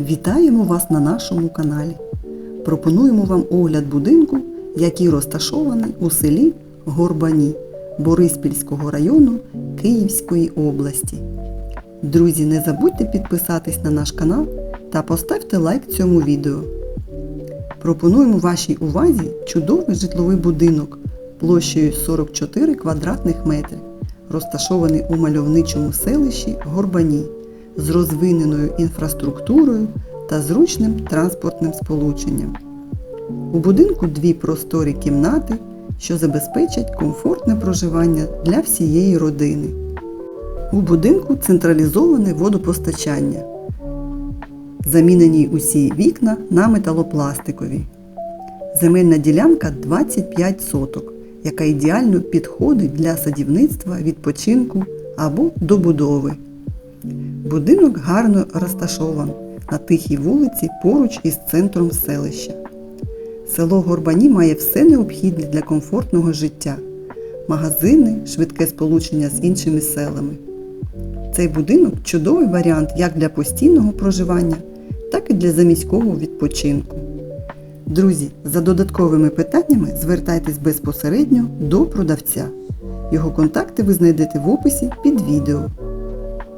Вітаємо вас на нашому каналі. Пропонуємо вам огляд будинку, який розташований у селі Горбані Бориспільського району Київської області. Друзі, не забудьте підписатись на наш канал та поставте лайк цьому відео. Пропонуємо вашій увазі чудовий житловий будинок площею 44 квадратних метри, розташований у мальовничому селищі Горбані з розвиненою інфраструктурою та зручним транспортним сполученням. У будинку дві просторі кімнати, що забезпечать комфортне проживання для всієї родини. У будинку централізоване водопостачання. Замінені усі вікна на металопластикові. Земельна ділянка 25 соток, яка ідеально підходить для садівництва, відпочинку або добудови. Будинок гарно розташований на тихій вулиці поруч із центром селища. Село Горбані має все необхідне для комфортного життя: магазини, швидке сполучення з іншими селами. Цей будинок чудовий варіант як для постійного проживання, так і для заміського відпочинку. Друзі, за додатковими питаннями звертайтесь безпосередньо до продавця. Його контакти ви знайдете в описі під відео.